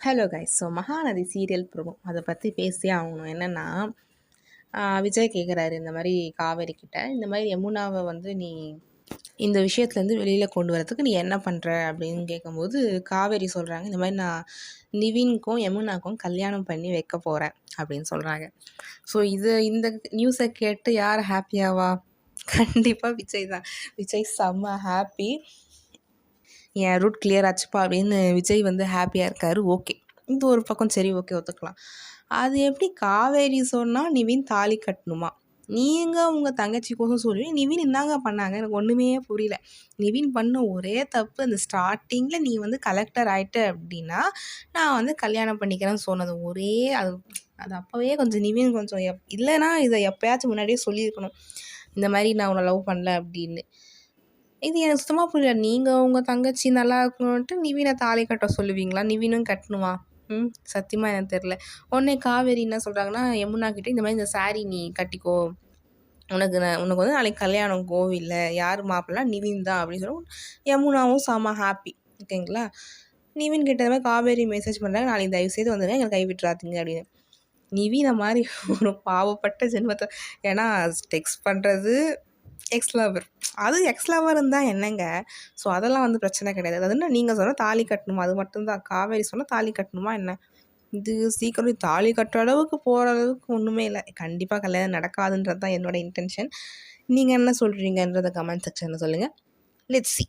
Hello guys so Mahanadi serial promo அதை பற்றி பேசியே ஆகணும். என்னென்னா விஜய் கேட்குறாரு இந்த மாதிரி காவேரி கிட்ட. இந்த மாதிரி யமுனாவை வந்து நீ இந்த விஷயத்துலேருந்து வெளியில் கொண்டு வரதுக்கு நீ என்ன பண்ணுற அப்படின்னு கேட்கும்போது காவேரி சொல்கிறாங்க இந்த மாதிரி நான் நிவின்க்கும் யமுனாக்கும் கல்யாணம் பண்ணி வைக்க போகிறேன் அப்படின்னு சொல்கிறாங்க ஸோ இது இந்த நியூஸை கேட்டு யார் ஹாப்பியாவா கண்டிப்பாக விஜய் தான். விஜய் செம்ம ஹாப்பி என் ரூட் கிளியர் ஆச்சுப்பா அப்படின்னு விஜய் வந்து ஹாப்பியாக இருக்கார். ஓகே இது ஒரு பக்கம் சரி ஓகே ஒத்துக்கலாம். அது எப்படி காவேரி சொன்னால் நிவின் தாலி கட்டணுமா? நீங்கள் உங்கள் தங்கச்சிக்கோசம் சொல்லி நிவின் என்னங்க பண்ணாங்க? எனக்கு ஒன்றுமே புரியல. நிவின் பண்ண ஒரே தப்பு அந்த ஸ்டார்டிங்கில் நீ வந்து கலெக்டர் ஆகிட்ட அப்படின்னா நான் வந்து கல்யாணம் பண்ணிக்கிறேன்னு சொன்னது. ஒரே அது அது அப்போவே கொஞ்சம் நிவின் கொஞ்சம் எப் இல்லைன்னா இதை எப்போயாச்சும் முன்னாடியே சொல்லியிருக்கணும். இந்த மாதிரி நான் உன்னை லவ் பண்ணல அப்படின்னு. இது எனக்கு சுத்தமாக புரியல. நீங்கள் உங்கள் தங்கச்சி நல்லா இருக்கணுன்ட்டு நிவினை தாலி கட்ட சொல்லுவீங்களா? நிவினும் கட்டணுமா? ம் சத்தியமாக எனக்கு தெரில உடனே காவேரி என்ன சொல்கிறாங்கன்னா யமுனா கிட்டே இந்த மாதிரி இந்த சாரீ நீ கட்டிக்கோ. உனக்கு நான் உனக்கு வந்து நாளைக்கு கல்யாணம் கோவிலில். யார் மாப்பிள்ளா நிவின் தான். அப்படின்னு சொல்லுவோம் யமுனாவும் செம்ம ஹாப்பி ஓகேங்களா? நிவின் கிட்ட மாதிரி காவேரி மெசேஜ் பண்ணுறாங்க நாளைக்கு தயவு செய்து வந்துடுங்க எங்களை கை விட்டுறாதீங்க அப்படின்னு. நிவினை மாதிரி ஒரு பாவப்பட்ட ஜென்மத்தை ஏன்னா டெக்ஸ்ட் பண்ணுறது எக்ஸ் லவர் அது எக்ஸ் லவர் இருந்தால் என்னங்க? ஸோ அதெல்லாம் வந்து பிரச்சனை கிடையாது. அது என்ன நீங்கள் சொன்னால் தாலி கட்டணுமா? அது மட்டும்தான். காவேரி சொன்னால் தாலி கட்டணுமா என்ன? இது சீக்கிரம் தாலி கட்டுற அளவுக்கு போகிற அளவுக்கு ஒன்றுமே இல்லை. கண்டிப்பாக கல்யாணம் நடக்காதுன்றது தான் என்னோடய இன்டென்ஷன் நீங்கள் என்ன சொல்கிறீங்கன்றத கமெண்ட் செக்ஷனில் சொல்லுங்கள் லெட்ஸ் சி